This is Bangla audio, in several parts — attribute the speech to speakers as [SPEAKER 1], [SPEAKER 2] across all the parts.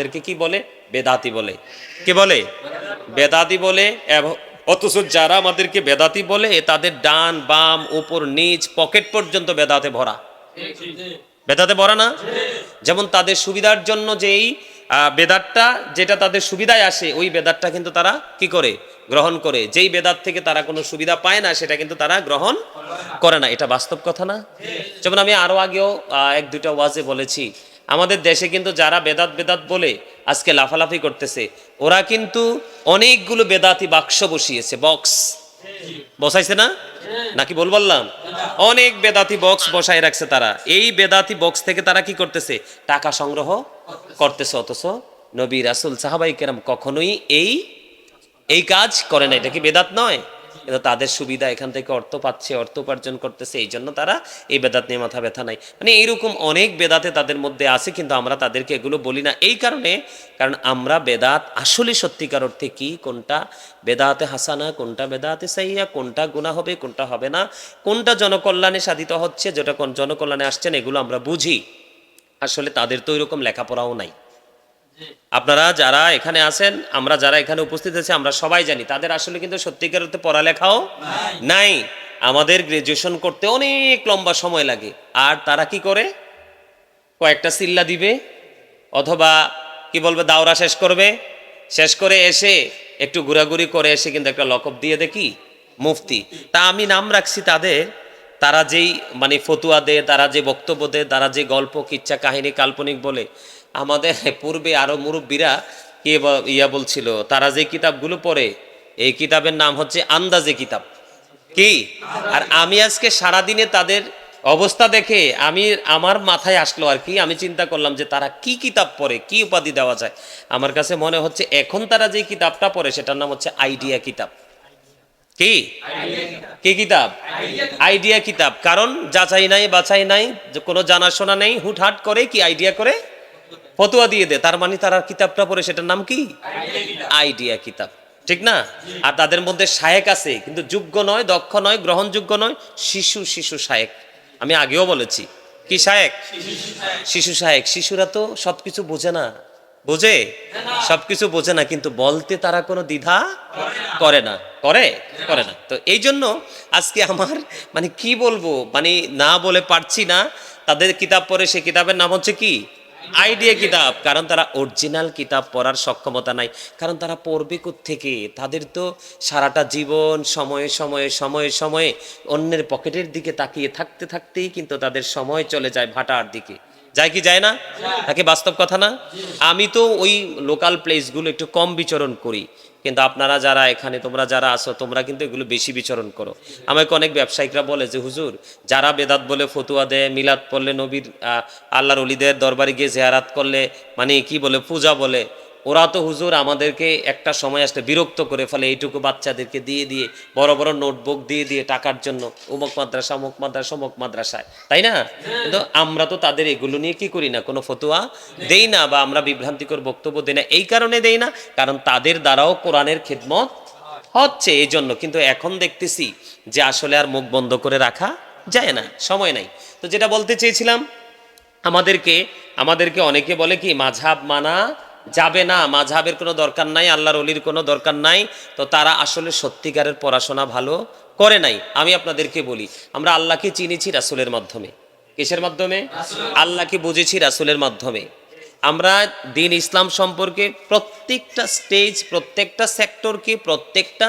[SPEAKER 1] আমাদেরকে কি বলে? বেদাতি বলে। কি বলে? বেদাতি বলে অথচ যারা আমাদেরকে বেদাতি বলে তাদের ডান বাম উপর নিচ পকেট পর্যন্ত বেদাতে ভরা। বেদাতে ভরা না? যেমন তাদের সুবিধার জন্য যেই আহ, বেদাতটা যেটা তাদের সুবিধায় আসে ওই বেদাতটা কিন্তু তারা কি করে? গ্রহণ করে। যেই বেদাত থেকে তারা কোনো সুবিধা পায় না সেটা কিন্তু তারা গ্রহণ করে না। এটা বাস্তব কথা না? যেমন আমি আরও আগেও এক দুইটা ওয়াজে বলেছি আমাদের দেশে কিন্তু যারা বেদাত বেদাত বলে আজকে লাফালাফি করতেছে, ওরা কিন্তু অনেকগুলো বেদাতি বাক্স বসিয়েছে বক্স বসাইছে না? নাকি বল বললাম? অনেক বেদাতি বক্স বসায় রাখছে তারা। এই বেদাতি বক্স থেকে তারা কি করতেছে? টাকা সংগ্রহ করতেছে, অথচ নবী রাসুল সাহাবাই কেরাম কখনোই এই এই কাজ করে না এটা কি বেদাত নয়? কিন্তু তাদের সুবিধা এখান থেকে অর্থ পাচ্ছে, অর্থ উপার্জন করতেছে, এই জন্য তারা এই বেদাত নিয়ে মাথা ব্যথা নাই। মানে এইরকম অনেক বেদাতে তাদের মধ্যে আছে, কিন্তু আমরা তাদেরকে এগুলো বলি না। এই কারণে, কারণ আমরা বেদাত আসলে সত্যিকার অর্থে কি? কোনটা বেদাতে হাসানা, কোনটা বেদাতে সাইয়া, কোনটা গুণা হবে, কোনটা হবে না? কোনটা জনকল্যাণে সাধিত হচ্ছে, যেটা কোন জনকল্যাণে আসছেন এগুলো আমরা বুঝি। আসলে তাদের তো ওইরকম লেখাপড়াও নাই। আপনারা যারা এখানে আছেন, আমরা যারা এখানে উপস্থিত আছি, আমরা সবাই জানি, তাদের আসলে কিন্তু সত্যিকার অর্থে পড়ালেখাও নাই। আমাদের গ্রাজুয়েশন করতে অনেক লম্বা সময় লাগে। আর তারা কি করে? কয়েকটা সিল্লা দিবে, অথবা কি বলবে, দাওরা শেষ করবে। শেষ করে এসে একটু ঘোরাঘুরি করে এসে কিন্তু একটা লকব দিয়ে দেখি, মুফতি। তা আমি নাম রাখছি তাদের, তারা যেই মানে ফতুয়া দেয়, তারা যে বক্তব্য দেয়, তারা যে গল্প, কিচ্ছা, কাহিনী, কাল্পনিক বলে আমাদের পূর্বে আরও মুরব্বীরা কে ইয়া বলছিল, তারা যে কিতাবগুলো পড়ে, এই কিতাবের নাম হচ্ছে আন্দাজে কিতাব। কি? আর আমি আজকে সারাদিনে তাদের অবস্থা দেখে আমি আমার মাথায় আসলো আর কি, আমি চিন্তা করলাম যে তারা কি কিতাব পড়ে, কি উপাধি দেওয়া যায়। আমার কাছে মনে হচ্ছে এখন তারা যে কিতাবটা পড়ে, সেটার নাম হচ্ছে আইডিয়া কিতাব। কি? কি কিতাব? আইডিয়া কিতাব। কারণ যাচাই নাই, বাছাই নাই কোনো জানাশোনা নেই, হুটহাট করে কি আইডিয়া করে ফতুয়া দিয়ে দেয় তার মানে তারা কিতাবটা পড়ে, সেটার নাম কি? আইডিয়া কিতাব। ঠিক না? আর তাদের মধ্যে শায়েক আছে, কিন্তু যোগ্য নয়, দক্ষ নয়, গ্রহণযোগ্য নয়, শিশু শিশু শায়েক। আমি আগেও বলেছি। কি শায়েক? শিশু শায়েক। শিশুরা তো সবকিছু বোঝে না। বোঝে? সবকিছু বোঝে না, কিন্তু বলতে তারা কোনো দ্বিধা করে না। করে? করে না। তো এই জন্য আজকে আমার মানে কি বলব? মানে না বলে পারছি না। তাদের কিতাব পড়ে, সে কিতাবের নাম হচ্ছে কি? আইডিয়া কিতাব, কারণ তারা অরিজিনাল কিতাব পড়ার সক্ষমতা নাই। কারণ তারা পড়বে থেকে তাদের তো সারাটা জীবন সময়ে সময়ে সময়ে সময়ে অন্যের পকেটের দিকে তাকিয়ে থাকতে, থাকতেই কিন্তু তাদের সময় চলে যায় ভাটার দিকে। যায় কি যায় না? তাকে বাস্তব কথা না? আমি তো ওই লোকাল প্লেসগুলো একটু কম বিচরণ করি। কিন্তু আপনারা যারা এখানে, তোমরা যারা আসো তোমরা কিন্তু এগুলো বেশি বিচরণ করো। আমাকে অনেক ব্যবসায়িকরা বলে যে, হুজুর, যারা বেদাত বলে ফতুয়া দেয়, মিলাদ পড়লে নবীর আল্লাহর অলিদের দরবারে গিয়ে জেহারাত করলে মানে কি বলে, পূজা বলে ওরা তো হুজুর আমাদেরকে একটা সময় আসলে বিরক্ত করে ফেলে, এইটুকু বাচ্চাদেরকে দিয়ে দিয়ে, বড় বড় নোটবুক দিয়ে দিয়ে টাকার জন্য অমুক মাদ্রাসা অমুক মাদ্রাসা, অমুক মাদ্রাসায়। তাই না? কিন্তু আমরা তো তাদের এগুলো নিয়ে কি করি না? কোনো ফতুয়া দেই না বা আমরা বিভ্রান্তিকর বক্তব্য দেই না। এই কারণে দেই না, কারণ তাদের দ্বারাও কোরআনের খেদমত হচ্ছে এই জন্য কিন্তু এখন দেখতেছি যে আসলে আর মুখ বন্ধ করে রাখা যায় না, সময় নাই। তো যেটা বলতে চেয়েছিলাম, আমাদেরকে আমাদেরকে অনেকে বলে কি মাঝাব মানা যাবে না মাঝাবের কোনো দরকার নাই, আল্লাহর অলির কোনো দরকার নাই, তো তারা আসলে সত্যিকারের পড়াশোনা ভালো করে নাই। আমি আপনাদেরকে বলি, আমরা আল্লাহকে চিনেছি রাসুলের মাধ্যমে। কিসের মাধ্যমে? আল্লাহকে বুঝেছি রাসুলের মাধ্যমে। আমরা দিন ইসলাম সম্পর্কে প্রত্যেকটা স্টেজ প্রত্যেকটা সেক্টরকে প্রত্যেকটা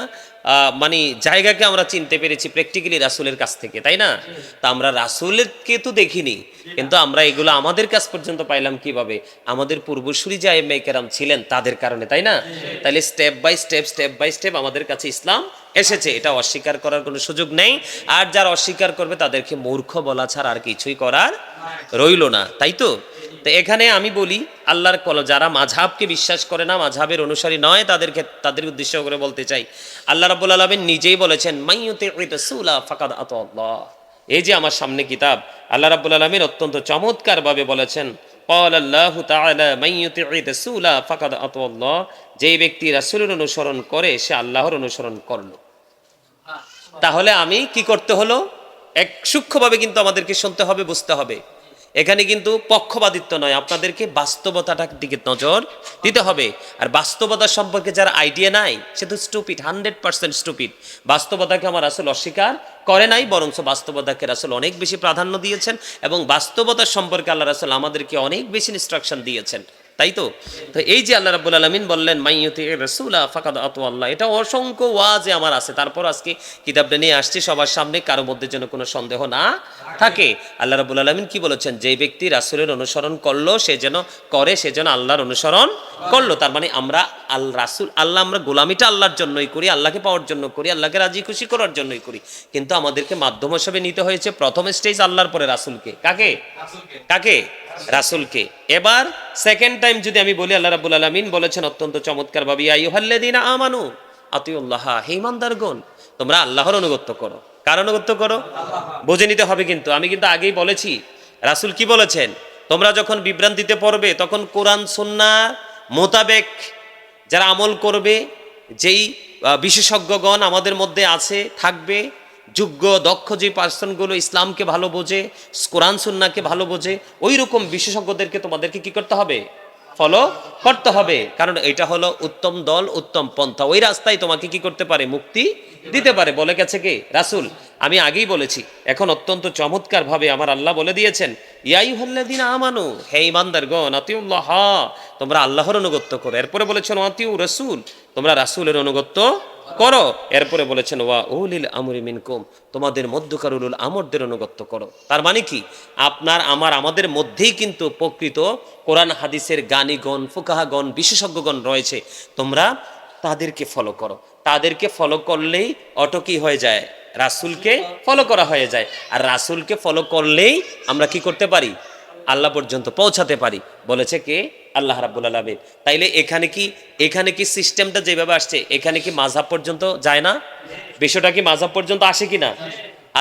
[SPEAKER 1] মানে জায়গাকে আমরা চিনতে পেরেছি প্র্যাকটিক্যালি রাসুলের কাছ থেকে, তাই না? তা আমরা রাসুলেরকে তো দেখিনি, কিন্তু আমরা এগুলো আমাদের কাছ পর্যন্ত পাইলাম কীভাবে? আমাদের পূর্বসূরি যে মেকেরাম ছিলেন তাদের কারণে, তাই না? তাহলে step by step step by step আমাদের কাছে ইসলাম এসেছে, এটা অস্বীকার করার কোনো সুযোগ নেই, আর যারা অস্বীকার করবে তাদেরকে মূর্খ বলা ছাড়া আর কিছুই করার রইল না, তাই তো? তো এখানে আমি বলি, আল্লাহর কল, যারা মাঝহাবকে বিশ্বাস করে না, মাঝহাবের অনুসারী নয়, তাদেরকে, তাদের উদ্দেশ্য করে বলতে চাই। আল্লাহ রাবুল আলমেন নিজেই বলেছেন এই যে আমার সামনে কিতাব, আল্লাহ রাবুল আলমের অত্যন্ত চমৎকার ভাবে বলেছেন যে ব্যক্তি রাসুলের অনুসরণ করে, সে আল্লাহর অনুসরণ করল। তাহলে আমি কি করতে হলো? এক সূক্ষ্মভাবে কিন্তু আমাদেরকে শুনতে হবে, বুঝতে হবে। এখানে কিন্তু পক্ষপাতিত্ব নয়, আপনাদেরকে বাস্তবতাটার দিকে নজর দিতে হবে। আর বাস্তবতা সম্পর্কে যার আইডিয়া নাই, সে তো স্টুপিড হান্ড্রেড পার্সেন্ট স্টুপিড বাস্তবতাকে আমার আসলে অস্বীকার করে নাই, বরঞ্চ বাস্তবতাকে আসলে অনেক বেশি প্রাধান্য দিয়েছেন এবং বাস্তবতা সম্পর্কে আল্লাহ রাসুল আমাদেরকে অনেক বেশি ইনস্ট্রাকশন দিয়েছেন। তাই তো? তো এই যে আল্লাহ রাবুল আলমিন বললেন মাইয়ুতি রসুলা ফাকাদ আতু আল্লাহ। এটা অসংখ্য ওয়াজে আমার আছে। তারপর আজকে কিতাবটা নিয়ে আসছি, সবার সামনে কারও মধ্যে যেন কোনো সন্দেহ না থাকে। আল্লাহ রাবুল আলমিন কি বলেছেন? যে ব্যক্তি রাসুলের অনুসরণ করল, সে যেন করে, সে যেন আল্লাহর অনুসরণ করল তার মানে আমরা আল রাসূল আল্লাহ আমরা গোলামিটা আল্লাহর জন্যই করি আল্লাহকে পাওয়ার জন্য করি আল্লাহকে রাজি খুশি করার জন্যই করি। কিন্তু আমাদেরকে মাধ্যম হিসেবে নিতে হয়েছে প্রথম স্টেজ আল্লাহর পরে রাসুলকে। কাকে? কাকে? রাসূলকে। এবার সেকেন্ড টাইম যদি আমি বলি আল্লাহ রাব্বুল আলামিন বলেছেন অত্যন্ত চমৎকার ভাবে আইয়ুহাল্লাযীনা আমানু আতিউল্লাহ হে ইমানদারগণ তোমরা আল্লাহর অনুগত্য করো। কার অনুগত্য করো? বুঝে নিতে হবে কিন্তু আমি কিন্তু আগেই বলেছি। রাসূল কি বলেছেন? তোমরা যখন বিভ্রান্তিতে পড়বে তখন কোরআন সুন্নাহ মোতাবেক যারা আমল করবে, যেই বিশেষজ্ঞগণ আমাদের মধ্যে আছে, থাকবে, যোগ্য, দক্ষ যে পার্সনগুলো ইসলামকে ভালো বোঝে, কোরআন, সুন্নাকে ভালো বোঝে ওই রকম বিশেষজ্ঞদেরকে তোমাদেরকে কি করতে হবে? ফলো করতে হবে। কারণ এটা হলো উত্তম দল, উত্তম পন্থা। ওই রাস্তায় তোমাকে কি করতে পারে? মুক্তি দিতে পারে। বলে গেছে কে? রাসুল। আমি আগেই বলেছি, এখন অত্যন্ত চমৎকার ভাবে আমার আল্লাহ বলে দিয়েছেন ইয়াই হল্লাদিন আমানু, হে ইমানদার গণ আতিউল্লাহ। তোমরা আল্লাহর অনুগত্য করো। এরপরে বলেছেন, আতিউ রসুল। তোমরা রাসুলের অনুগত্য করো। এরপরে বলেছেন, ওয়া উলিল আমরি মিনকুম, তোমাদের মধ্যকার উলুল আমরদের অনুগত্য করো। তার মানে কি? আপনার, আমার, আমাদের মধ্যেই কিন্তু প্রকৃত কোরআন, হাদিসের গানিগণ ফুকাহাগণ, বিশেষজ্ঞগণ রয়েছে। তোমরা তাদেরকে ফলো করো। তাদেরকে ফলো করলেই অটো কি হয়ে যায়? রাসুলকে ফলো করা হয়ে যায়। আর রাসুলকে ফলো করলেই আমরা কি করতে পারি? আল্লাহ পর্যন্ত পৌঁছাতে পারি। বলেছে কে? আল্লাহ রাব্বুল আলামিন। তাইলে এখানে কি এখানে কি সিস্টেমটা যেভাবে আসছে, এখানে কি মাঝহাব পর্যন্ত যায় না? বিষয়টা কি মাঝহাব পর্যন্ত আসে কি না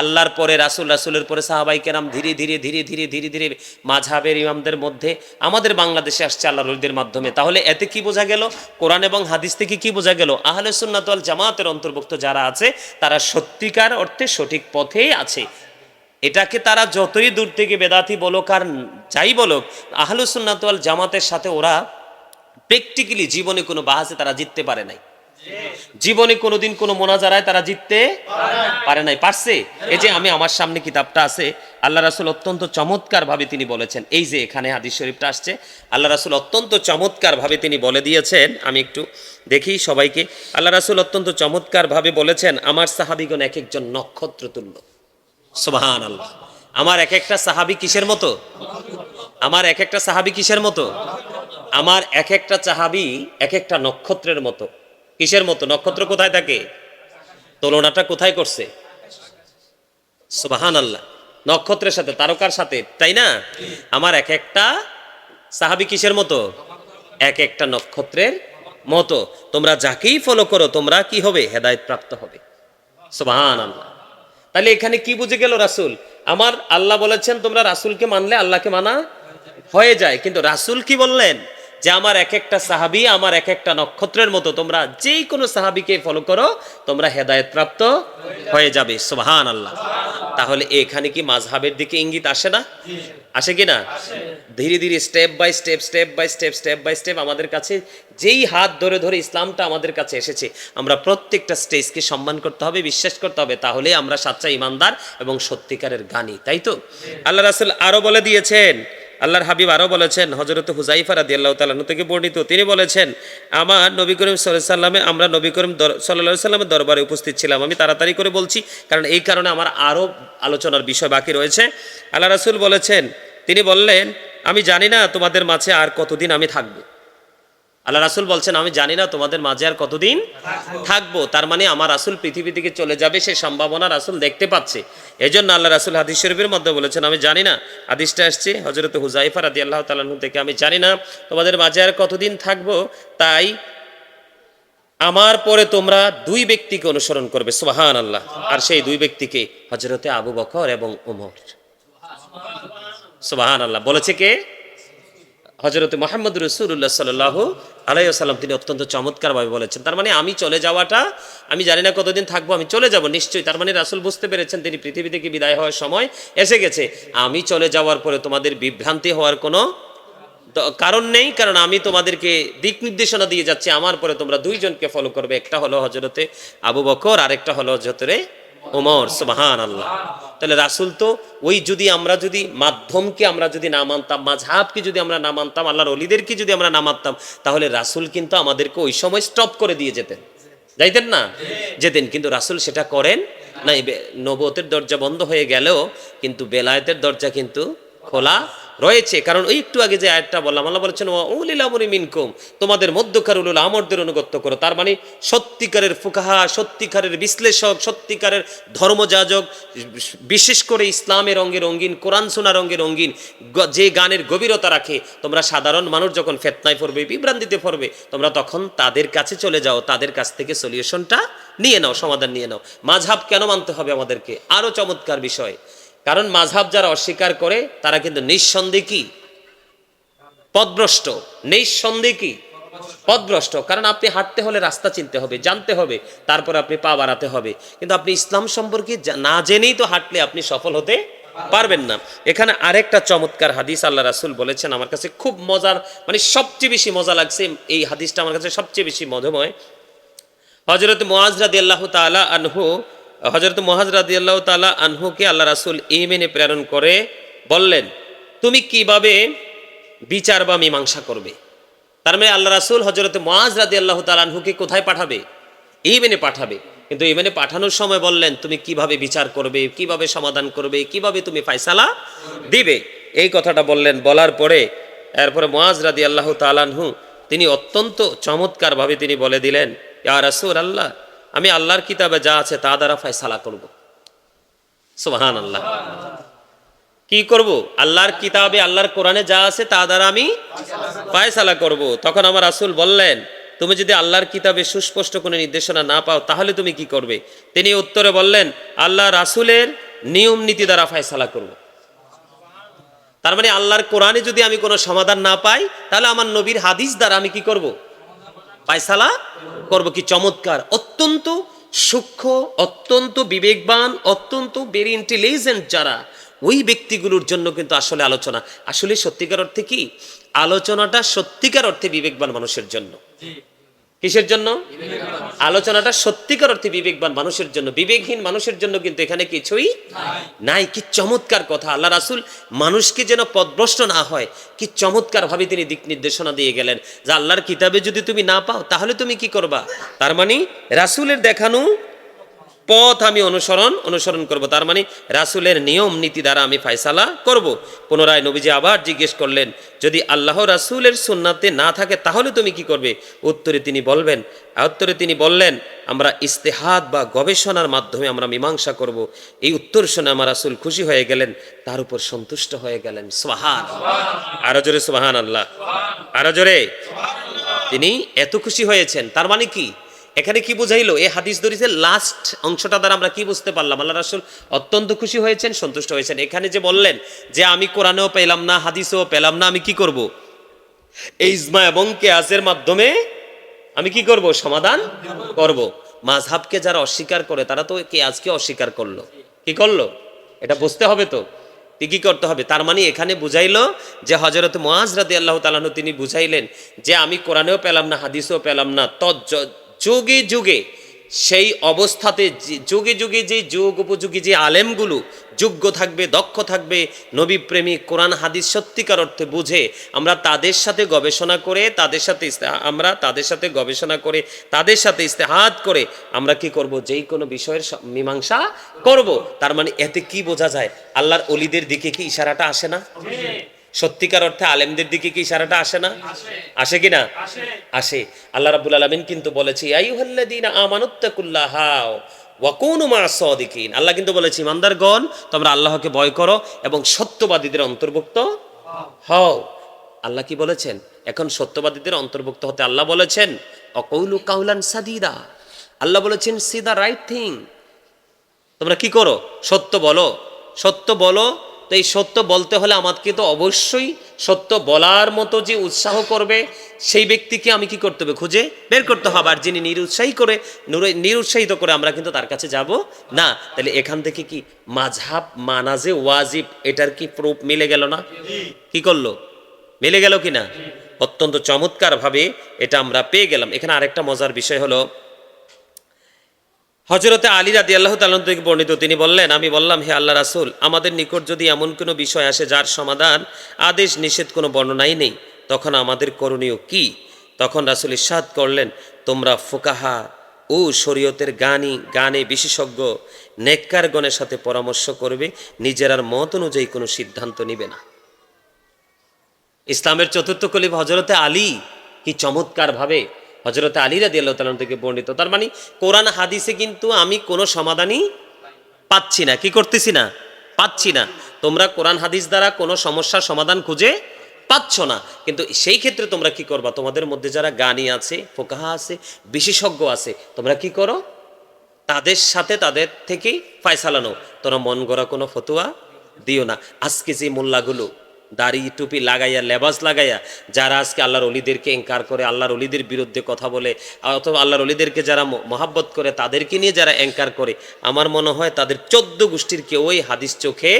[SPEAKER 1] আল্লাহর পরে, রাসুল, রাসুলের পরে সাহাবাই কেরাম ধীরে ধীরে ধীরে ধীরে ধীরে ধীরে মাঝহাবের ইমামদের মধ্যে আমাদের বাংলাদেশে আসছে আল্লাহ রলিদের মাধ্যমে। তাহলে এতে কি বোঝা গেল? কোরআন এবং হাদিস থেকে কি বোঝা গেল? আহলে সুন্নাত ওয়াল জামাতের অন্তর্ভুক্ত যারা আছে, তারা সত্যিকার অর্থে সঠিক পথেই আছে। এটাকে তারা যতই দূর থেকে বেদাতি বলুক আর যাই বলুক আহলুসুন্নাতওয়াল জামাতের সাথে ওরা প্র্যাকটিক্যালি জীবনে কোনো বাহাসে তারা জিততে পারে নাই। জীবনে কোনোদিন কোনো মোনাজারায় তারা জিততে পারে নাই। পারছে? এই যে আমি আমার সামনে কিতাবটা আছে, আল্লাহ রাসুল অত্যন্ত চমৎকার ভাবে তিনি বলেছেন। এই যে এখানে হাদিস শরীফটা আসছে, আল্লাহ রাসুল অত্যন্ত চমৎকার ভাবে তিনি বলে দিয়েছেন। আমি একটু দেখি সবাইকে। আল্লাহ রাসুল অত্যন্ত চমৎকার ভাবে বলেছেন, আমার সাহাবিগণ এক একজন নক্ষত্র তুল্য সুবাহান আল্লাহ আমার এক একটা সাহাবি কিসের মতো? আমার এক একটা সাহাবি কিসের মতো? আমার এক একটা সাহাবি এক একটা নক্ষত্রের মতো। কিসের মতো? নক্ষত্র কোথায় থাকে? তুলনাটা কোথায় করছে? সুবাহান আল্লাহ নক্ষত্রের সাথে, তারকার সাথে, তাই না? আমার এক একটা সাহাবি কিসের মতো? এক একটা নক্ষত্রের মতো। তোমরা যাকেই ফলো করো, তোমরা কি হবে? হেদায়ত প্রাপ্ত হবে। সুবাহান আল্লাহ তাহলে এখানে কি বুঝে গেল রাসুল? আমার আল্লাহ বলেছেন, তোমরা রাসুলকে মানলে আল্লাহকে মানা হয়ে যায়। কিন্তু রাসুল কি বললেন? যে আমার এক একটা সাহাবি আমার এক একটা নক্ষত্রের মতো, তোমরা যেই কোনো সাহাবিকে ফলো করো, তোমরা হেদায়ত প্রাপ্ত হয়ে যাবে। সোহান আল্লাহ তাহলে এখানে কি মাঝহাবের দিকে ইঙ্গিত আসে না? আসে কি না? ধীরে ধীরে step by step step by step step by step আমাদের কাছে যেই হাত ধরে ধরে ইসলামটা আমাদের কাছে এসেছে আমরা প্রত্যেকটা স্টেজকে সম্মান করতে হবে বিশ্বাস করতে হবে তাহলে আমরা সাচ্চা ইমানদার এবং সত্যিকারের গানি তাই তো? আল্লাহ রাসুল আরও বলে দিয়েছেন আল্লাহর হাবিব আরও বলেছেন হজরত হুজাইফা রাদি আল্লাহ তালানু থেকে বর্ণিত, তিনি বলেছেন, আমার নবী করিম সাল্লাহ সাল্লামে, আমরা নবী করিম সাল্লাহ সাল্লামের দরবারে উপস্থিত ছিলাম। আমি তাড়াতাড়ি করে বলছি, কারণ এই কারণে আমার আরও আলোচনার বিষয় বাকি রয়েছে। আল্লাহ রাসুল বলেছেন, তিনি বললেন, আমি জানি না তোমাদের মাঝে আর কতদিন আমি থাকব। আল্লাহ রাসুল বলছেন, আমি জানি না তোমাদের মাঝে আর কতদিন থাকব। তার মানে আমার রাসুল পৃথিবী থেকে চলে যাবে সে সম্ভাবনা রাসুল দেখতে পাচ্ছে। এই জন্য আল্লাহ রাসুল হাদিস শরীফের মধ্যে বলেছেন, আমি জানি না। হাদিসটা আসছে হজরত হুজাইফা রাদি আল্লাহ তালাহু থেকে, আমি জানি না তোমাদের মাঝে আর কতদিন থাকব। তাই আমার পরে তোমরা দুই ব্যক্তিকে অনুসরণ করবে। সুবাহান আল্লাহ আর সেই দুই ব্যক্তিকে হজরতে আবু বকর এবং ওমর সুবাহান আল্লাহ বলেছে কে? হজরত মোহাম্মদ রসুল্লাহ সাল্লাহ আলাইসাল্লাম তিনি অত্যন্ত চমৎকারভাবে বলেছেন, তার মানে আমি চলে যাওয়াটা, আমি জানি না কতদিন থাকব, আমি চলে যাব, নিশ্চয়ই, তার মানে রাসুল বুঝতে পেরেছেন তিনি পৃথিবী থেকে বিদায় হওয়ার সময় এসে গেছে। আমি চলে যাওয়ার পরে তোমাদের বিভ্রান্তি হওয়ার কোনো কারণ নেই, কারণ আমি তোমাদেরকে দিক নির্দেশনা দিয়ে যাচ্ছি, আমার পরে তোমরা দুইজনকে ফলো করবে, একটা হলো হজরতে আবু বকর, আরেকটা হলো হজরতে ওমর সুবাহান আল্লাহ তাহলে রাসুল তো ওই যদি আমরা যদি মাধ্যমকে আমরা যদি না মানতাম মাঝহাবকে যদি আমরা না মানতাম, আল্লাহর অলিদেরকে যদি আমরা না মানতাম, তাহলে রাসুল কিন্তু আমাদেরকে ওই সময় স্টপ করে দিয়ে যেতেন। যাইতেন না? যেতেন, কিন্তু রাসুল সেটা করেন না নবতের দরজা বন্ধ হয়ে গেলেও কিন্তু বেলায়েতের দরজা কিন্তু খোলা রয়েছে। কারণ ওই একটু আগে যে আয়াতটা বললাম, আল্লাহ বলেছেন উলিল আমরি মিনকুম তোমাদের মধ্যকার উলুল আমরদের অনুগত্য করো। তার মানে সত্যিকারের ফুকাহা, সত্যিকারের বিশ্লেষক, সত্যিকারের ধর্মযাজক, বিশেষ করে ইসলামের রঙে রঙিন, কোরআন সোনা রঙে রঙিন যে গানের গভীরতা রাখে, তোমরা সাধারণ মানুষ যখন ফেতনায় পড়বে, বিভ্রান্তিতে পড়বে, তোমরা তখন তাদের কাছে চলে যাও, তাদের কাছ থেকে সলিউশনটা নিয়ে নাও, সমাধান নিয়ে নাও। মাঝহাব কেন মানতে হবে আমাদেরকে? আরও চমৎকার বিষয়। কারণ মাঝহাব যারা অস্বীকার করে, তারা কিন্তু নিঃসন্দেহে কি? পদভ্রষ্ট। নিঃসন্দেহে কি? পদভ্রষ্ট। কারণ আপনি হাঁটতে হলে রাস্তা চিনতে হবে, জানতে হবে, তারপর আপনি পা বাড়াতে হবে। কিন্তু আপনি ইসলাম সম্পর্কে না জেনেই তো হাঁটলে আপনি সফল হতে পারবেন না। এখানে আরেকটা চমৎকার হাদিস আল্লাহ রাসুল বলেছেন, আমার কাছে খুব মজার মানে সবচেয়ে বেশি মজা লাগছে এই হাদিসটা, আমার কাছে সবচেয়ে বেশি মধুময়। হজরত মোয়াজ রাদি আল্লাহ তালা আনহু হজরত মোহাজ আল্লাহ তালা আনহুকে আল্লাহ রাসুল ইমেনে প্রেরণ করে বললেন, তুমি কীভাবে বিচার বা মীমাংসা করবে? তার মানে আল্লাহ রাসুল হজরত মোয়াজ রাদি আল্লাহ তালা আনহুকে কোথায় পাঠাবে? ইমেনে পাঠাবে। কিন্তু ইমেনে পাঠানোর সময় বললেন, তুমি কীভাবে বিচার করবে? কীভাবে সমাধান করবে? কীভাবে তুমি ফায়সালা দিবে? এই কথাটা বললেন। বলার পরে এরপরে মোয়াজ রাদি আল্লাহ তালানহু তিনি অত্যন্ত চমৎকারভাবে তিনি বলে দিলেন, ইয়া রাসূল আল্লাহ আমি আল্লাহর কিতাবে যা আছে তা দ্বারা ফয়সালা করব। সুবহান আল্লাহ কি করব? আল্লাহর কিতাবে, আল্লাহর কোরআনে যা আছে তা দ্বারা আমি ফয়সালা করব। তখন আমার রাসূল বললেন, তুমি যদি আল্লাহর কিতাবে সুস্পষ্ট কোনো নির্দেশনা না পাও, তাহলে তুমি কি করবে? তিনি উত্তরে বললেন, আল্লাহ রাসূলের নিয়ম নীতি দ্বারা ফয়সালা করব। তার মানে আল্লাহর কোরআনে যদি আমি কোনো সমাধান না পাই, তাহলে আমার নবীর হাদিস দ্বারা আমি কি করব? পায়সালা করব কি চমৎকার, অত্যন্ত সূক্ষ্ম, অত্যন্ত বিবেকবান, অত্যন্ত ভেরি ইন্টেলিজেন্ট যারা, ওই ব্যক্তিগুলোর জন্য কিন্তু আসলে আলোচনা। আসলে সত্যিকার অর্থে কি? আলোচনাটা সত্যিকার অর্থে বিবেকবান মানুষের জন্য। কিসের জন্য? আলোচনাটা সত্যিকার অর্থে বিবেকবান মানুষের জন্য। বিবেকহীন মানুষের জন্য কিন্তু এখানে কিছুই নাই। কি চমৎকার কথা। আল্লাহ রাসুল মানুষকে যেন পদভ্রষ্ট না হয়, কি চমৎকার ভাবে তিনি দিক নির্দেশনা দিয়ে গেলেন। যে আল্লাহর কিতাবে যদি তুমি না পাও, তাহলে তুমি কি করবা? তার মানে রাসুলের দেখানো পথ আমি অনুসরণ অনুসরণ করব। তার মানে রাসুলের নিয়ম, নীতি দ্বারা আমি ফায়সালা করব। পুনরায় নবীজি আবার জিজ্ঞেস করলেন, যদি আল্লাহ রাসুলের সুন্নাতে না থাকে, তাহলে তুমি কি করবে? উত্তরে তিনি বলবেন, উত্তরে তিনি বললেন, আমরা ইস্তেহাদ বা গবেষণার মাধ্যমে আমরা মীমাংসা করব। এই উত্তর শুনে আমার রাসুল খুশি হয়ে গেলেন, তার উপর সন্তুষ্ট হয়ে গেলেন। সোহান আরও জোরে সোহান আল্লাহ আরও জোরে। তিনি এত খুশি হয়েছেন, তার মানে কি? এখানে কি বুঝাইলো? এই হাদিস দরিসের লাস্ট অংশটা দ্বারা আমরা কি বুঝতে পারলাম? আল্লাহ রাসুল অত্যন্ত খুশি হয়েছেন, সন্তুষ্ট হয়েছেন। এখানে যে বললেন যে আমি কোরআনেও পেলাম না, হাদিসেও পেলাম না, আমি কি করব? এই ইজমা এবং কেয়াসের মাধ্যমে আমি কি করব? সমাধান করব। মাঝহাবকে যারা অস্বীকার করে, তারা তো কেয়াসকে অস্বীকার করল। কি করল? এটা বুঝতে হবে তো। কি করতে হবে? তার মানে এখানে বুঝাইলো যে হজরত মোয়াজ রাদি আল্লাহ তালানু তিনি বুঝাইলেন যে আমি কোরআনেও পেলাম না, হাদিসেও পেলাম না ত যুগে যুগে সেই অবস্থাতে যুগে যুগে যে যুগ উপযোগী যে আলেমগুলো যোগ্য থাকবে, দক্ষ থাকবে, নবী প্রেমী কোরআন, হাদিস সত্যিকার অর্থে বুঝে আমরা তাদের সাথে গবেষণা করে, তাদের সাথে আমরা তাদের সাথে গবেষণা করে, তাদের সাথে ইস্তেহাত করে আমরা কি করব? যেই কোনো বিষয়ের মীমাংসা করব। তার মানে এতে কি বোঝা যায়? আল্লাহর অলিদের দিকে কি ইশারাটা আসে না? সত্যিকার অর্থে আলেমদের দিকে কি ইশারাটা আসে না? আসে। কি না? আসে। আল্লাহ রাব্বুল আলামিন কিন্তু বলেছে আল্লাহ কিন্তু বলেছে ইমানদারগণ তোমরা আল্লাহকে ভয় করো এবং সত্যবাদীদের অন্তর্ভুক্ত হও। আল্লাহ কি বলেছেন? এখন সত্যবাদীদের অন্তর্ভুক্ত হতে আল্লাহ বলেছেন অকৌলু কাউলান সাদিদা। আল্লাহ বলেছেন সি দা রাইট থিং তোমরা কি করো? সত্য বলো। সত্য বলো তো এই সত্য বলতে হলে আমাকে তো অবশ্যই সত্য বলার মতো যে উৎসাহ করবে, সেই ব্যক্তিকে আমি কি করতে হবে? খুঁজে বের করতে হবে। আর যিনি নিরুৎসাহী করে নিরুৎসাহিত করে আমরা কিন্তু তার কাছে যাব। না, তাহলে এখান থেকে কি মাঝহাব মানাজে ওয়াজিব, এটার কি প্রুফ মিলে গেল না? কি করল? মিলে গেল কি না অত্যন্ত চমৎকারভাবে এটা আমরা পেয়ে গেলাম। এখানে আরেকটা মজার বিষয় হলো হজরতে আলী রাদি আল্লাহ তালন থেকে বর্ণিত, তিনি বললেন, আমি বললাম, হে আল্লাহ রাসুল, আমাদের নিকট যদি এমন কোনো বিষয় আসে যার সমাধান, আদেশ নিষেধ কোনো বর্ণনাই নেই, তখন আমাদের করণীয় কি? তখন রাসুল ইসাদ করলেন, তোমরা ফোকাহা ও শরীয়তের গানি, গানে বিশেষজ্ঞ, নেককারগণের সাথে পরামর্শ করবে নিজেরার মত অনুযায়ী কোনো সিদ্ধান্ত নিবে না। ইসলামের চতুর্থ কলিফ হজরতে আলী কি চমৎকার ভাবে হজরতে আলী রাদি আল্লাহ তালন থেকে বর্ণিত। তার মানে কোরআন হাদিসে কিন্তু আমি কোনো সমাধানই পাচ্ছি না। কি করতেছি না? পাচ্ছি না। তোমরা কোরআন হাদিস দ্বারা কোনো সমস্যার সমাধান খুঁজে পাচ্ছ না। কিন্তু সেই ক্ষেত্রে তোমরা কি করবা? তোমাদের মধ্যে যারা গানি আছে, ফোকাহা আছে, বিশেষজ্ঞ আছে, তোমরা কি করো? তাদের সাথে তাদের থেকেই ফায়সালানো তোমরা মন গড়া কোনো ফতুয়া দিও না। আজকে যে মোল্লাগুলো দাড়ি, টুপি লাগাইয়া, লেবাস লাগাইয়া যারা আজকে আল্লাহর অলিদেরকে এঙ্কার করে, আল্লাহর অলিদের বিরুদ্ধে কথা বলে, অথবা আল্লাহর অলিদেরকে যারা মহাব্বত করে, তাদেরকে নিয়ে যারা এঙ্কার করে, আমার মনে হয় তাদের চোদ্দ গোষ্ঠীর কেউই হাদিস চোখে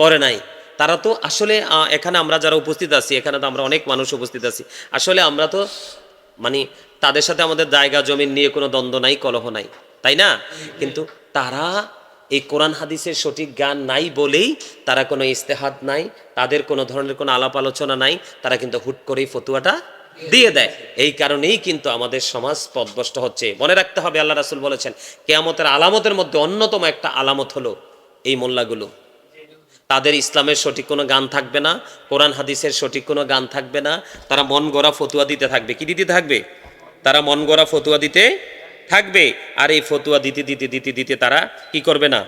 [SPEAKER 1] পড়ে নাই। তারা তো আসলে এখানে আমরা যারা উপস্থিত আছি, এখানে তো আমরা অনেক মানুষ উপস্থিত আছি, আসলে আমরা তো মানে তাদের সাথে আমাদের জায়গা, জমিন নিয়ে কোনো দ্বন্দ্ব নাই, কলহ নাই, তাই না? কিন্তু তারা এই কোরআন হাদিসের সঠিক জ্ঞান নাই বলেই তারা কোনো ইস্তেহাদ নাই, তাদের কোনো ধরনের কোনো আলাপ আলোচনা নাই, তারা কিন্তু হুট করেই ফতুয়াটা দিয়ে দেয়। এই কারণেই কিন্তু আমাদের সমাজ পথভ্রষ্ট হচ্ছে। মনে রাখতে হবে, আল্লাহ রাসুল বলেছেন, কেয়ামতের আলামতের মধ্যে অন্যতম একটা আলামত হলো এই মোল্লাগুলো। তাদের ইসলামের সঠিক কোনো গান থাকবে না, কোরআন হাদিসের সঠিক কোনো গান থাকবে না, তারা মন গড়া ফতুয়া দিতে থাকবে। কি দিতে থাকবে? তারা মন গড়া ফতুয়া দিতে থাকবে। আর এই ফতুয়া দিতে দিতে দিতে দিতে তারা কি করবে না?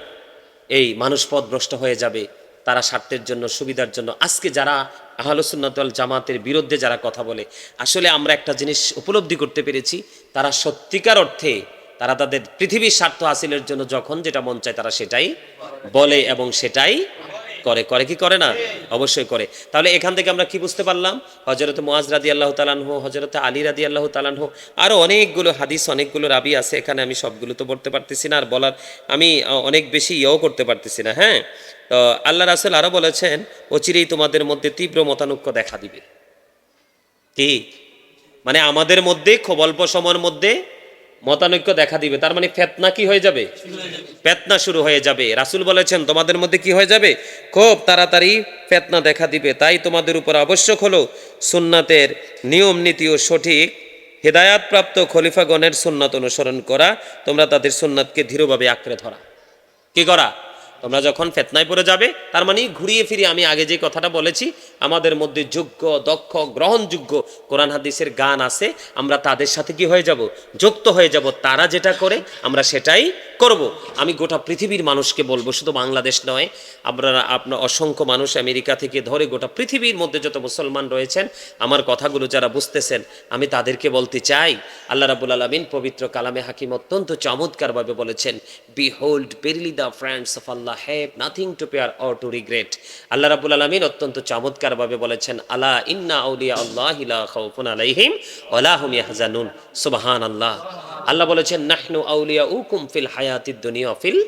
[SPEAKER 1] এই মানুষ পথভ্রষ্ট হয়ে যাবে। তারা স্বার্থের জন্য, সুবিধার জন্য। আজকে যারা আহলসুন্নতল জামাতের বিরুদ্ধে যারা কথা বলে, আসলে আমরা একটা জিনিস উপলব্ধি করতে পেরেছি, তারা সত্যিকার অর্থে তারা তাদের পৃথিবীর স্বার্থ হাসিলের জন্য যখন যেটা মন চায় তারা সেটাই বলে এবং সেটাই করে করে কি করে না? অবশ্যই করে। তাহলে এখান থেকে আমরা কি বুঝতে পারলাম? হজরত মোয়াজ রাদি আল্লাহ তালানহু হজরত আলী রাদি আল্লাহ তালানহু আরও অনেকগুলো হাদিস, অনেকগুলো রাবি আছে, এখানে আমি সবগুলো তো পড়তে পারতেছি না, আর বলার আমি অনেক বেশি ইয়েও করতে পারতেছি না হ্যাঁ? তো আল্লাহ রাসুল আরও বলেছেন, অচিরেই তোমাদের মধ্যে তীব্র মতানৈক্য দেখা দিবে। কি? মানে আমাদের মধ্যে, খুব অল্প সময়ের মধ্যে মতানৈক্য দেখা দিবে। তার মানে ফেতনা কি হয়ে যাবে? ফেতনা শুরু হয়ে যাবে। রাসুল বলেছেন, তোমাদের মধ্যে কি হয়ে যাবে? খুব তাড়াতাড়ি ফেতনা দেখা দিবে। তাই তোমাদের উপর আবশ্যক হলো সুন্নাতের নিয়ম নীতি ও সঠিক হেদায়াতপ্রাপ্ত খলিফাগণের সুন্নাত অনুসরণ করা। তোমরা তাদের সুন্নাতকে ধীরভাবে আঁকড়ে ধরা। কি করা? তোমরা যখন ফেতনায় পড়ে যাবে, তার মানে ঘুরিয়ে ফিরিয়ে আমি আগে যে কথাটা বলেছি, আমাদের মধ্যে যোগ্য, দক্ষ, গ্রহণযোগ্য কোরআন হাদিসের গান আছে, আমরা তাদের সাথে কি হয়ে যাব? যুক্ত হয়ে যাব, তারা যেটা করে, আমরা সেটাই করব। আমি গোটা পৃথিবীর মানুষকে বলব, শুধু বাংলাদেশ নয়, আপনারা, আপনার অসংখ্য মানুষ আমেরিকা থেকে ধরে গোটা পৃথিবীর মধ্যে যত মুসলমান রয়েছেন, আমার কথাগুলো যারা বুঝতেছেন, আমি তাদেরকে বলতে চাই, আল্লাহ রাবুল আলমিন পবিত্র কালামে হাকিম অত্যন্ত চমৎকারভাবে বলেছেন behold verily the friends of Allah have nothing to fear or to regret আল্লাহ রাবুল আলমিন অত্যন্ত চমৎকারভাবে বলেছেন, আলা ইন্না আউলিয়া আল্লাহ খাউফুন আলাইহিম ওয়ালা হুম ইয়াহজানুন। সুবহান আল্লাহ আল্লাহ বলেছেন, নাহনু আউলিয়া উকুম ফিল হায়াতিদ দুনিয়া ফিল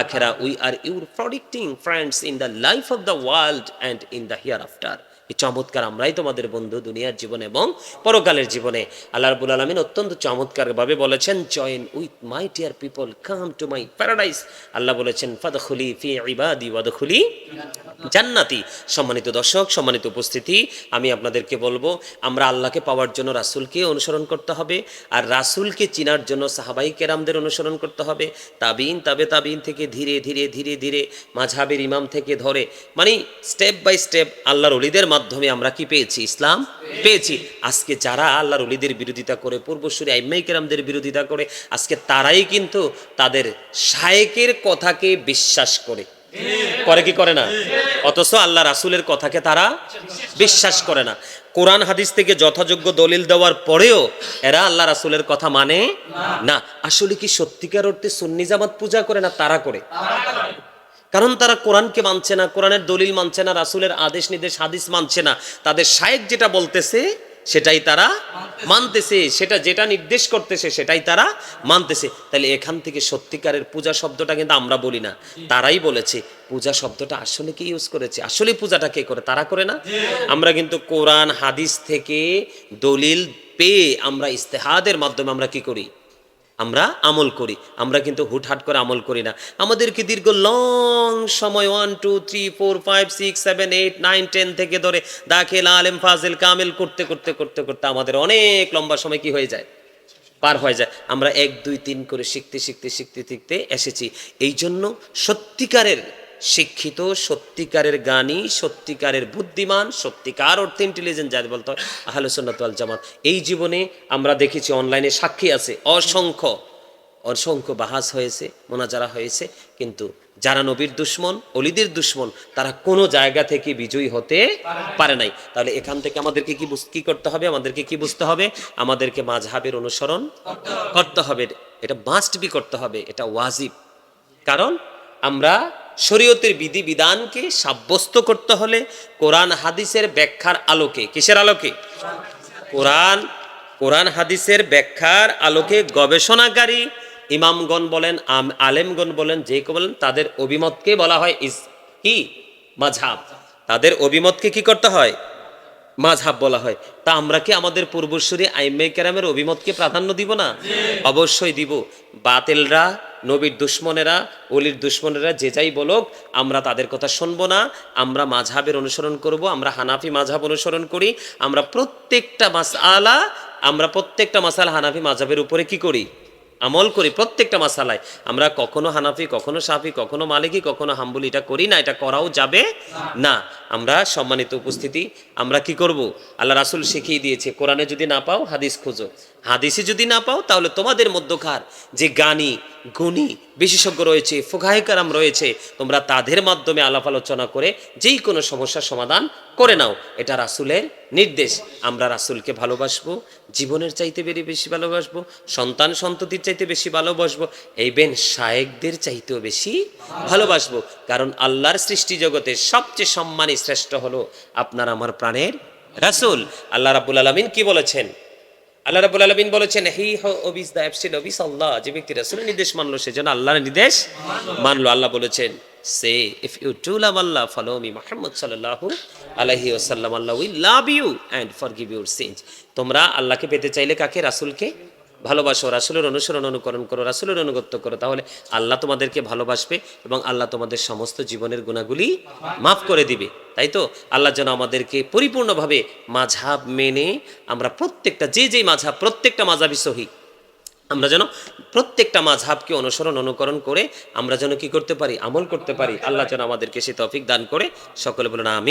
[SPEAKER 1] আখেরা। We are your protecting friends in the life of the world and in the hereafter এই চমৎকার আমরাই তোমাদের বন্ধু দুনিয়ার জীবনে এবং পরকালের জীবনে। আল্লাহ রাবুল আলমিন অত্যন্ত চমৎকারভাবে বলেছেন join with my dear people come to my paradise আল্লাহ বলেছেন, ফাদখুলি ফি ইবাদি ওয়াদখুলি জান্নাতি। সম্মানিত দর্শক, সম্মানিত উপস্থিতি, আমি আপনাদেরকে বলব, আমরা আল্লাহকে পাওয়ার জন্য রাসূলকে অনুসরণ করতে হবে, আর রাসূলকে চিনার জন্য সাহাবাই কেরামদের অনুসরণ করতে হবে। তাবিন, তাবে তাবিন থেকে ধীরে ধীরে ধীরে ধীরে, মাঝহাবের ইমাম থেকে ধরে মানে স্টেপ বাই স্টেপ আল্লাহর অলিদের মাধ্যমে আমরা কি পেয়েছি? ইসলাম পেয়েছি। আজকে যারা আল্লাহর অলিদের বিরোধিতা করে, পূর্বসূরি আইমাই কেরামদের বিরোধিতা করে, আজকে তারাই কিন্তু তাদের শায়েকের কথাকে বিশ্বাস করে। করে কি করে না? অথচ আল্লাহ রাসুলের কথাকে তারা বিশ্বাস করে না। কোরআন হাদিস থেকে যথাযোগ্য দলিল দেওয়ার পরেও এরা আল্লাহ রাসুলের কথা মানে না। আসলে কি সত্যিকার অর্থে সুন্নি জামাত পূজা করে না তারা করে? কারণ তারা কোরআনকে মানছে না, কোরআনের দলিল মানছে না, রাসুলের আদেশ, নির্দেশ, হাদিস মানছে না। তাদের শায়েক যেটা বলতেছে, সেটাই তারা মানতেছে। সেটা যেটা নির্দেশ করতেছে, সেটাই তারা মানতেছে। তাহলে এখান থেকে সত্যিকারের পূজা শব্দটা কিন্তু আমরা বলি না। তারাই বলেছে, পূজা শব্দটা আসলে কি ইউজ করেছে? আসলে পূজাটা কে করে? তারা করে না? আমরা কিন্তু কোরআন, হাদিস থেকে দলিল পেয়ে আমরা ইস্তেহাদের মাধ্যমে আমরা কি করি? আমরা আমল করি। আমরা কিন্তু হুটহাট করে আমল করি না। আমাদেরকে দীর্ঘ লং সময় one two three four five six seven eight nine ten থেকে ধরে দাখিল, আলেম, ফাজেল, কামেল করতে করতে করতে করতে আমাদের অনেক লম্বা সময় কি হয়ে যায়? পার হয়ে যায়। আমরা এক, দুই, তিন করে শিখতে শিখতে শিখতে শিখতে এসেছি। এই জন্য সত্যিকারের শিক্ষিত, সত্যিকারের জ্ঞানী, সত্যিকারের বুদ্ধিমান, সত্যিকার অর্থে ইন্টেলিজেন্ট যাদের বলতে হয়, আহলে সুন্নাত ওয়াল জামাত। এই জীবনে আমরা দেখেছি অনলাইনে সাক্ষী আছে, অসংখ্য অসংখ্য বাহাস হয়েছে, মোনাজারা হয়েছে, কিন্তু যারা নবীর দুশ্মন, অলিদের দুশ্মন, তারা কোনো জায়গা থেকে বিজয়ী হতে পারে নাই। তাহলে এখান থেকে আমাদেরকে কি কি করতে হবে? আমাদেরকে কি বুঝতে হবে? আমাদেরকে মাঝহাবের অনুসরণ করতে হবে। এটা মাস্ট বি করতে হবে, এটা ওয়াজিব। কারণ আমরা শরীয়তের বিধি বিধানকে সাব্যস্ত করতে হলে কোরআন হাদিসের ব্যাখ্যার আলোকে, কিসের আলোকে? কোরআন কোরআন হাদিসের ব্যাখ্যার আলোকে গবেষণাকারী ইমামগণ বলেন আলেমগণ বলেন, যে বলেন, তাদের অভিমতকে বলা হয় ইস কি মাঝাব তাদের অভিমতকে কি করতে হয়? মাঝহাব বলা হয়। তা আমরা কি আমাদের পূর্বসূরি আইমে কেরামের অভিমতকে প্রাধান্য দিব না? অবশ্যই দিব। বাতেলরা, নবীর দুশ্মনেরা অলির দুশ্মনেরা যে যাই বলুক, আমরা তাদের কথা শুনব না। আমরা মাঝহাবের অনুসরণ করব, আমরা হানাফি মাঝহাব অনুসরণ করি। আমরা প্রত্যেকটা মাসআলা, আমরা প্রত্যেকটা মাসাল হানাফি মাঝহাবের উপরে কি করি? আমল করি প্রত্যেকটা মাসালায়। আমরা কখনো হানাফি, কখনো সাফি কখনো মালিকি, কখনো হাম্বুলি, এটা করি না, এটা করাও যাবে না। আমরা সম্মানিত উপস্থিতি, আমরা কি করব? আল্লাহ রাসুল শিখিয়ে দিয়েছে, কোরআনে যদি না পাও হাদিস খোঁজো। হাদিসে যদি না পাও, তাহলে তোমাদের মধ্যকার যে জ্ঞানী গুণী বিশেষজ্ঞ রয়েছে, ফোকাহিকারাম রয়েছে, তোমরা তাদের মাধ্যমে আলাপ আলোচনা করে যেই কোনো সমস্যার সমাধান করে নাও। এটা রাসুলের নির্দেশ। আমরা রাসুলকে ভালোবাসবো, জীবনের চাইতে বেরি, বেশি ভালোবাসবো, সন্তান সন্ততির চাইতে বেশি ভালোবাসবো, এই বেন শায়েকদের চাইতেও বেশি ভালোবাসবো। কারণ আল্লাহর সৃষ্টি জগতে সবচেয়ে সম্মানী শ্রেষ্ঠ হলো আপনার আমার প্রাণের রাসুল। আল্লাহ রাবুল আলমিন কি বলেছেন? আল্লাহ রাবুল আলমিন বলেছেন, হি হবিস দা এফসিল অবিস আল্লাহ যে ব্যক্তি রাসুলের নির্দেশ মানলো, সে যেন আল্লাহর নির্দেশ মানলো। আল্লাহ বলেছেন, say if you do love Allah follow me মোহাম্মদ সাল্লাল্লাহু আলহি ওসাল্লাম আল্লাহ will love you and forgive your sins তোমরা আল্লাহকে পেতে চাইলে কাকে? রাসুলকে? ভালোবাসো, রাসুলের অনুসরণ, অনুকরণ করো, রাসুলের অনুগত্য করো, তাহলে আল্লাহ তোমাদেরকে ভালোবাসবে এবং আল্লাহ তোমাদের সমস্ত জীবনের গুণাগুলি মাফ করে দিবে। তাই তো? আল্লাহ যেন আমাদেরকে পরিপূর্ণভাবে মাঝহাব মেনে আমরা প্রত্যেকটা, যে যে মাঝাব প্রত্যেকটা মাঝহাবই সহি। আমরা যেন প্রত্যেকটা মাঝহাবকে অনুসরণ, অনুকরণ করে আমরা যেন কি করতে পারি? আমল করতে পারি। আল্লাহ যেন আমাদেরকে সে তফিক দান করে। সকলে বলুন আমি